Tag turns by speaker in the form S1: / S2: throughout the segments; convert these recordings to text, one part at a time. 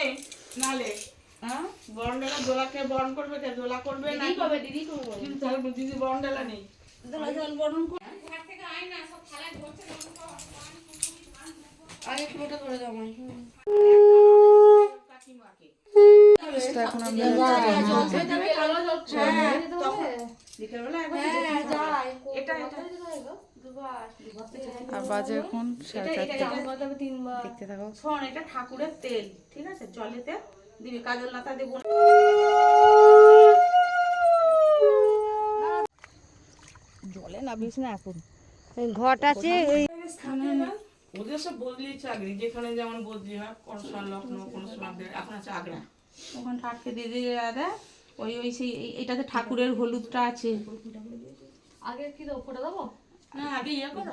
S1: কে নালে। হ্যাঁ? বরণডালা দোলাকে বরণ করবে কে দোলা করবে না
S2: দিদি দিদি করব।
S1: তাহলে দিদি বরণডালা নেই।
S2: আগে পুরোটা করে। দাও আমায়
S1: কাকিমাকে
S3: তো এখন আমরা
S1: বিকেলবেলা একবার এটা এটা
S3: আর বাজে এখন সাড়ে
S1: এটা-
S3: চারটে। দেখতে থাকো।
S1: শোন এটা ঠাকুরের তেল ঠিক আছে? জলেতে দিবি কাজল লাতা দেবো
S3: জলে না এখন।
S2: ঘট আছে ওই
S1: ওদের সব বদলি চাকরি যেখানে যেমন বদলি হয় কোনো সময় লখনৌ কোনো সময় এখন আছে আগ্রা। ওখানে ঠাটকে দিয়ে দিয়ে দেয় ওই ওই সেই এটাতে ঠাকুরের হলুদটা আছে।
S2: আগে কি দেবো ফোটা দেবো?
S1: না আগে ইয়ে করো।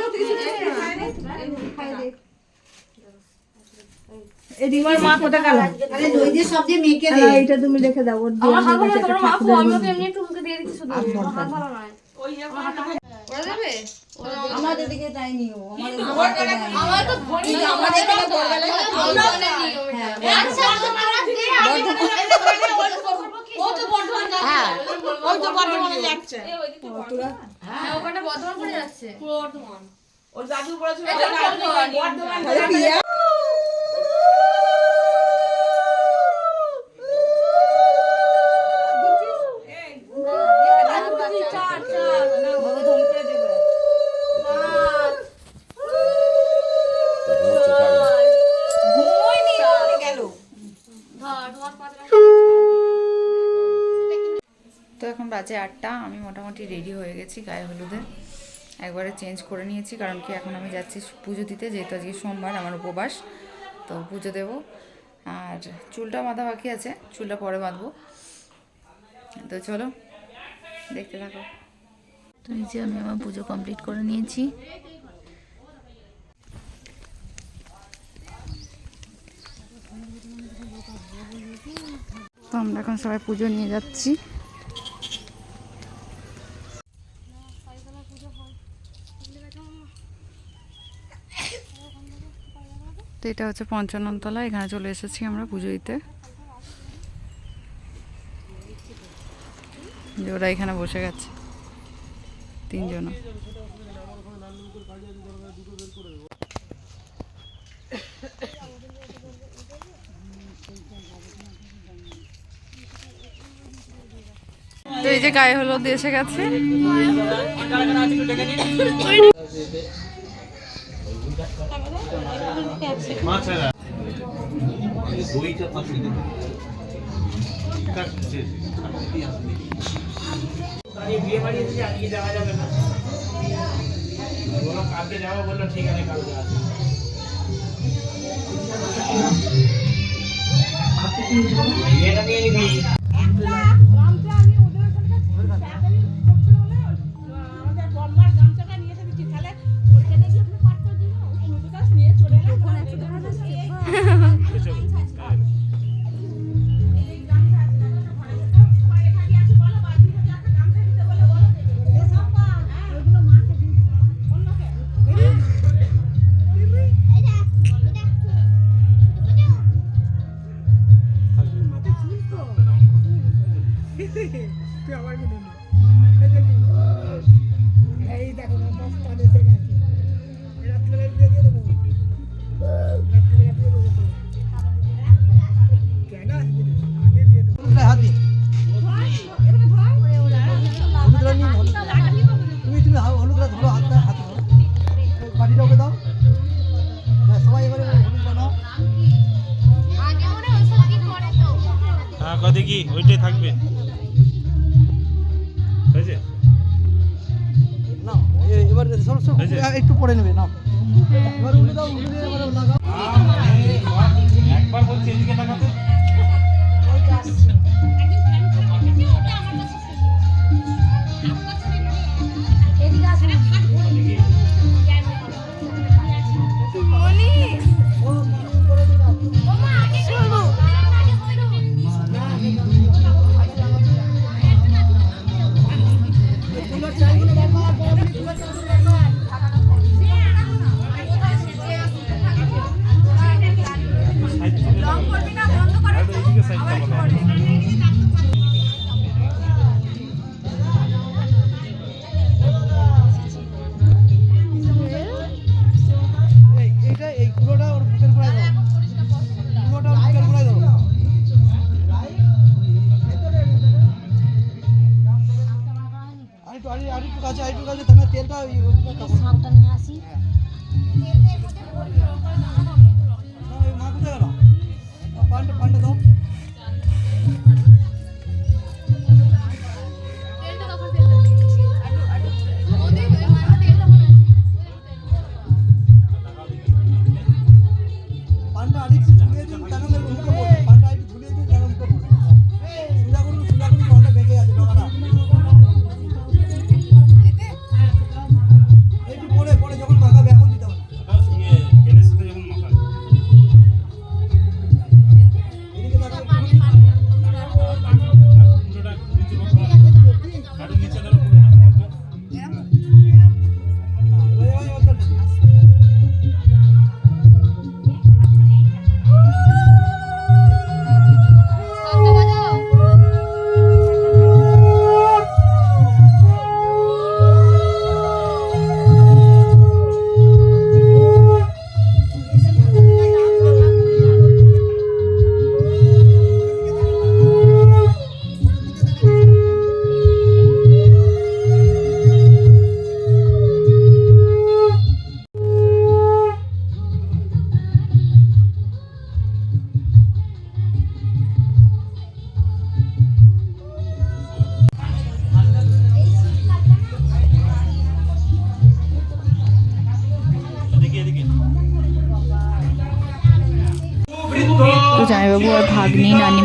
S4: আরে ওই যে সব যে মেখে দে
S2: আমার হাত ভালো তোমরা মাখো আমি ওকে এমনি একটু মুখে দিয়ে দিচ্ছি শুধু আমার হাত ভালো নয়
S1: ওই ইয়ে
S2: ওরা দেবে
S4: আমাদের দিকে তাই নিও আমাদের
S2: আমার তো ভরি
S4: আমাদের এখানে ভোরবেলায়
S2: আচ্ছা ও তো বর্ধমান
S1: হ্যাঁ ওই তো বর্ধমানে যাচ্ছে
S2: হ্যাঁ ওখানে বর্ধমান করে যাচ্ছে
S1: ওর দাদু বলেছিল
S2: বর্ধমান।
S3: তো এখন বাজে আটটা আমি মোটামুটি রেডি হয়ে গেছি গায়ে হলুদে। একবারে চেঞ্জ করে নিয়েছি, কারণ কি এখন আমি যাচ্ছি পুজো দিতে, যেহেতু আজকে সোমবার, আমার উপবাস, তো পুজো দেব। আর চুলটা বাঁধা বাকি আছে, চুলটা পরে বাঁধবো। তো চলো, দেখতে থাকো। তো এই যে আমি আমার পুজো কমপ্লিট করে নিয়েছি। তো আমরা এখন সবাই পুজো নিয়ে যাচ্ছি। তো এটা হচ্ছে পঞ্চাননতলা, এখানে চলে এসেছি আমরা পুজো দিতে ওরা এখানে বসে গেছে তিনজন তো এই যে গায়ে হলুদ এসে গেছে।
S1: কালকে যাব বলল ঠিক আছে কালকে আসব। এটা নিয়ে নিবি
S5: মধ্যে ওইটাই থাকবে।
S6: হয়েছে? না এবার একটু পরে নেবে না এবার
S5: উঠে দাও উঠে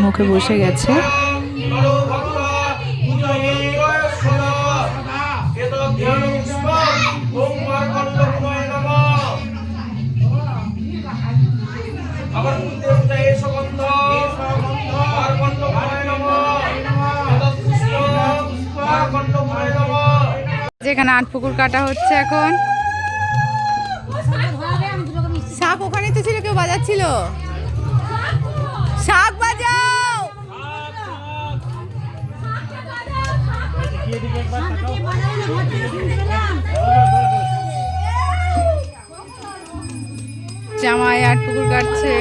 S5: মুখে বসে গেছে। যেখানে আট পুকুর কাটা হচ্ছে এখন। সাপ ওখানে তো ছিল, কেউ বাজাচ্ছিল? শাক বাজা জামাই আর পুকুর কাটছে।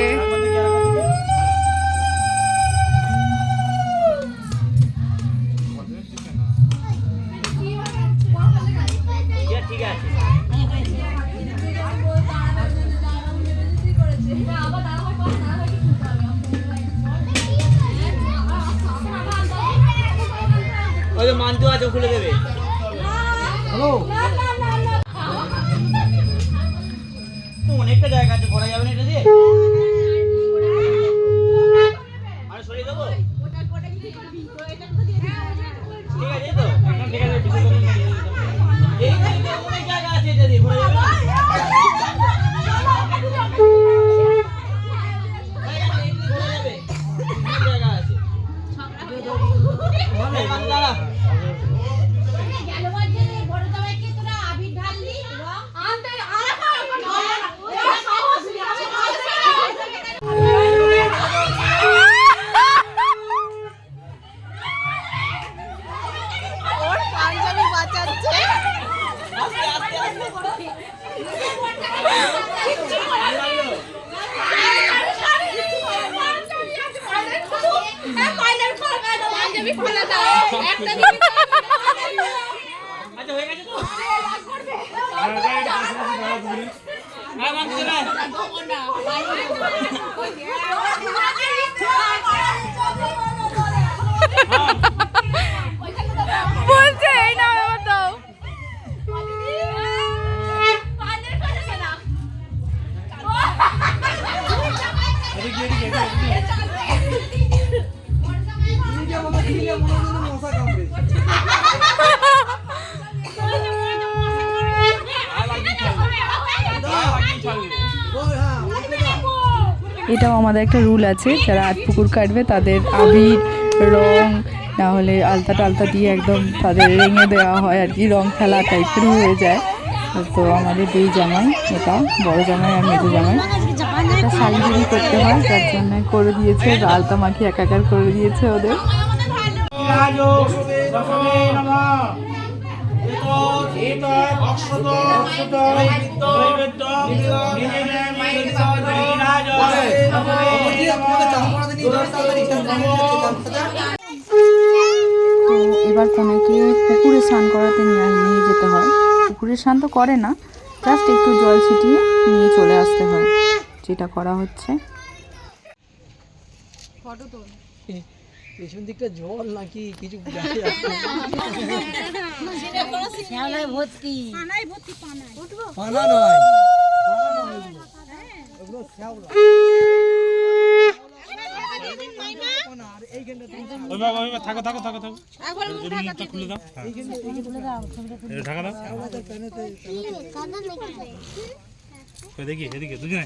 S7: ওই মান্তু আছে খুলে দেবে। হ্যালো? অনেকটা জায়গা আছে করা যাবে না এটা দিয়ে? এটা vamos. যাচ্ছে আচ্ছা হয়ে গেছে তো?
S3: এটাও আমাদের একটা রুল আছে, যারা আট পুকুর কাটবে তাদের আবির রং, না হলে আলতা টালতা দিয়ে একদম তাদের রেঙে দেওয়া হয় আর কি, রং খেলা টাইপের হয়ে যায়। তো আমাদের দুই জামাই, এটা বড় জামাই আর মেজো জামাই। এটা শাড়ি বিড়ি করতে হয়, যার জন্য করে দিয়েছে, আলতা মাখি একাকার করে দিয়েছে ওদের। এবার কনেকে পুকুরে স্নান করাতে নিয়ে যেতে হয়? পুকুরে স্নান তো করে না, জাস্ট একটু জল ছিটিয়ে নিয়ে চলে আসতে হয়। যেটা করা হচ্ছে
S6: পেছন দিকটা জল নাকি কিছু
S2: ভর্তি
S6: পানা নয়
S4: থাকো থাকো থাকো থাকো খুলে দাও হ্যাঁ। ঢাকা দাও দেখি এদিকে দুজনে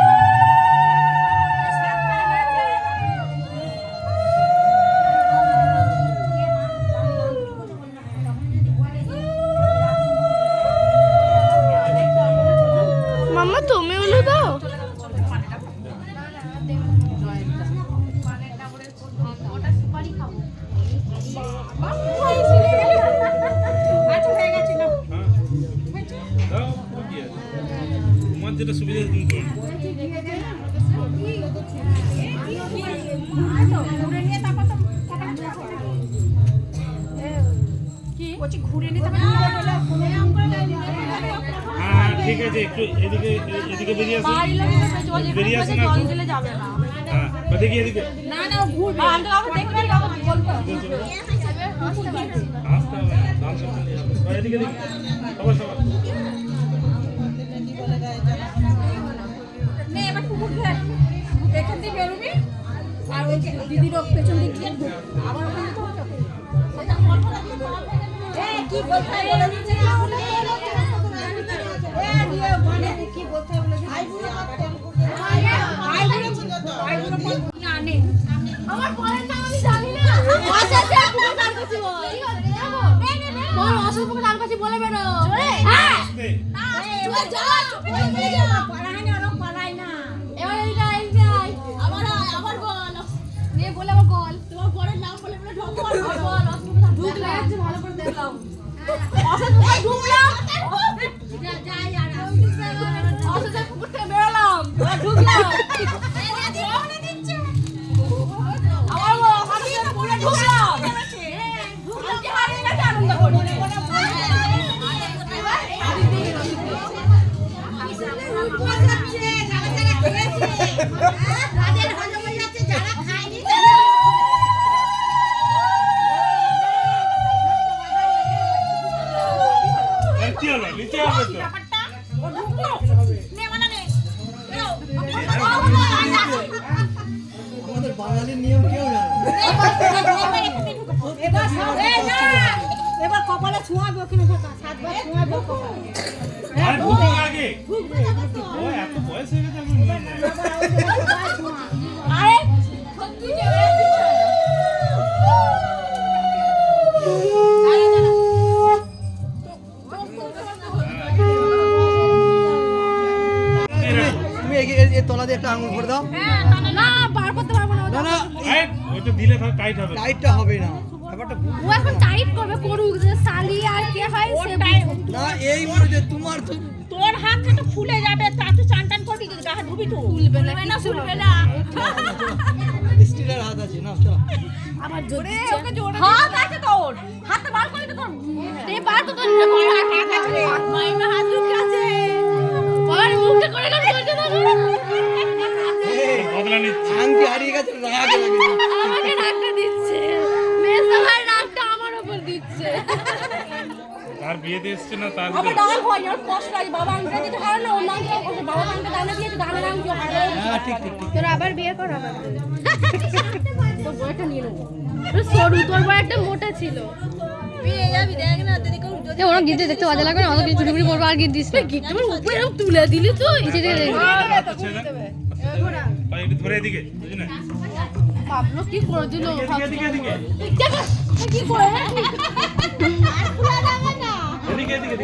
S4: বেরিয়ে আসুন না। হ্যাঁ দেখি হবে না, ডান সামনে নিয়ে যাব। বা এদিকে দেখি সবার সবার
S7: আমার বলেন না না আচ্ছা আচ্ছা পুরো তার কাছে বল বল অসুখ পুরো তার কাছে বলে বেরো হ্যাঁ
S4: আসতে।
S7: চল চল এবার এইটা এইটা আবার আবার বল নিয়ে বলে আবার বল তোমার বড়ের নাম বলে বল বল ঢুকলে ভালো করে দেখলাম অসুখ ঢুকলাম যা যা। এবার
S4: কপালে ছোঁয়াবে ওখানে সাতবার ছোঁয়াবে কপালে।
S5: আর হয়ে গেছে এখন। নেই।
S2: আরে সত্যি যে
S5: এই রাখো।
S6: তুমি এগিয়ে এর- এর তলা দিয়ে একটা আঙুল ভরে দাও।
S2: না বার করতে পারব না।
S6: না
S5: এই, ওইটা দিলে টাইট হবে।
S6: টাইটটা হবে না।
S2: ও এখন টাইট করবে করুক যে সালি আর কে হয় সে
S6: না এই তোমার
S4: তোর হাতটা তো ফুলে যাবে তা চান টান করবি কিন্তু গায়ে ধুবি তো।
S2: ফুলবে না ফুলবে না
S6: স্টিলের হাত আছে না
S2: আবার জোরে ওকে জোরে হাত আছে তোর। হাত বার করে তো তোর। দে বার তো তোর হাত আছে মাইমা হাত লুকে আছে আর মুখটা করে কাট করতে দাও
S5: বদলা নিচ্ছে।
S6: আংটি হারিয়ে গেছে রাগ লাগে
S2: আমাকে রাগটা দিচ্ছে মেসা ভাই রাগটা আমার উপর দিচ্ছে
S5: তার বিয়েতে এসছে না তার
S2: আমার ডাল হয় আর কষ্ট লাগে বাবা আংটা দিতে হয় না ওর নাম কি বাবা আংটা দানা দিয়েছে দানা নাম কি হয়
S6: হ্যাঁ ঠিক ঠিক ঠিক।
S2: তোর আবার বিয়ে কর আবার। তোর বয়টা নিয়ে নেব। সরু তোর বয় একটা মোটা ছিল।
S8: ওরা গিট দেখতে বাজে লাগবে না? আমাকে কিছু চুরি পড়ব আর গিট দিস না
S2: গিট তোমার উপরে তুলে দিলি তুই।
S5: ছেড়ে ভাই ধরে এদিকে বুঝলি না?
S2: পাবলো কি করে দিল
S5: এদিকে এদিকে।
S2: কি করে?
S5: এদিকে এদিকে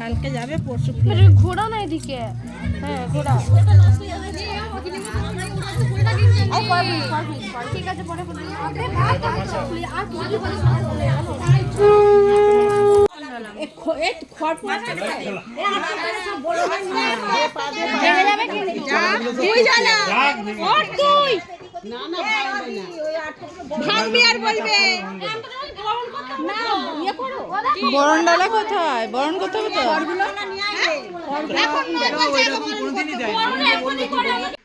S2: কালকে
S4: যাবে পরশু
S2: ঘোড়া না এদিকে? হ্যাঁ ঘোড়া। ঠিক আছে
S4: ভাঙবি আর বলবে।
S1: বরণ ডালা কোথায়? বরণ করতে হবে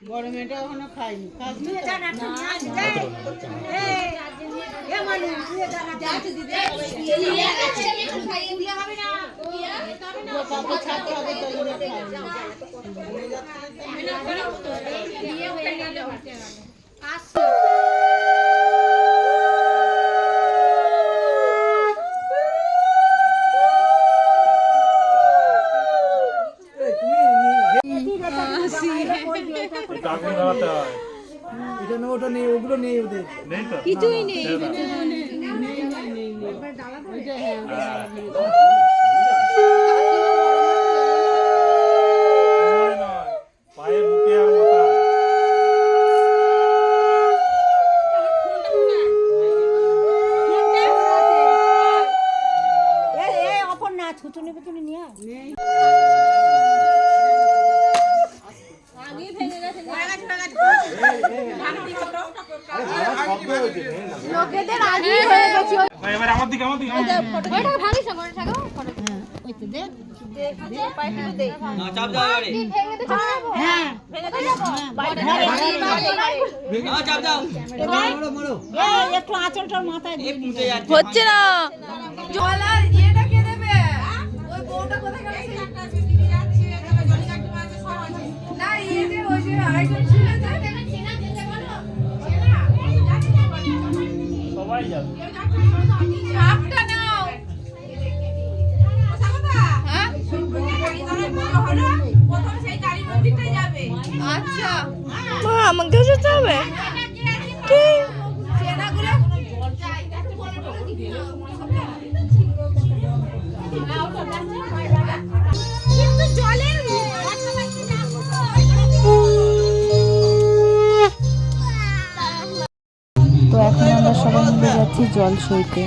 S4: গরমেটা
S5: দাঁড়াতে হয়।
S6: এটা নেই ওটা নেই ওগুলো নেই ওদের
S5: নেই তো? কিছুই নেই পায়ে বুকে আর মাথায়
S4: অপর না ছুতুনি পুতুনি নিয়ে আয়।
S2: লোকেদের আগে হয়ে গেছে
S5: ভাই, এবার আমার দিকে আমার দিকে আমার দিকে।
S2: ওইটা ভাগিস না করে থাকো
S7: না চাপ দাও এবারে
S2: ভেঙে তো চলে যাব হ্যাঁ ভেঙে তো যাব
S7: না চাপ দাও
S6: মারো মারো
S4: এই, একটু আঁচলটার মাথায়
S7: এই পুঁতে যাচ্ছে
S1: হচ্ছে না।
S2: জল আর ইয়েটা কে দেবে? ওই বউটা কোথায় গেল না ইয়েতে ওই যে আরেকজন ছিল
S5: সবাই যাবে।
S2: চাপটা নাও। হ্যাঁ? আচ্ছা।
S1: মা আমাকেও যেতে হবে?
S3: জল সইতে।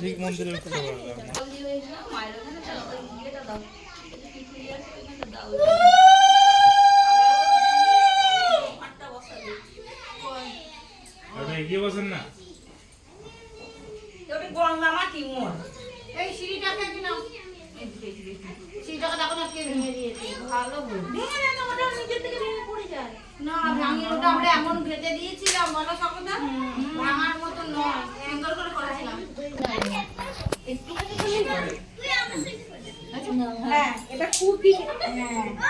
S9: ঠিক
S5: মন্দিরের
S10: কথা 嗯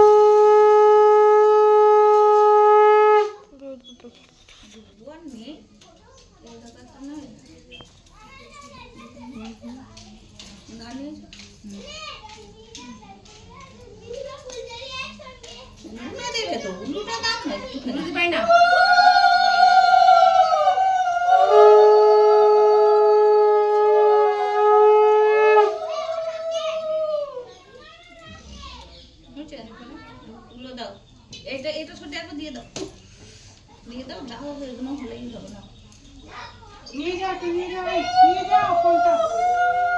S10: 你家，你家，你家放假。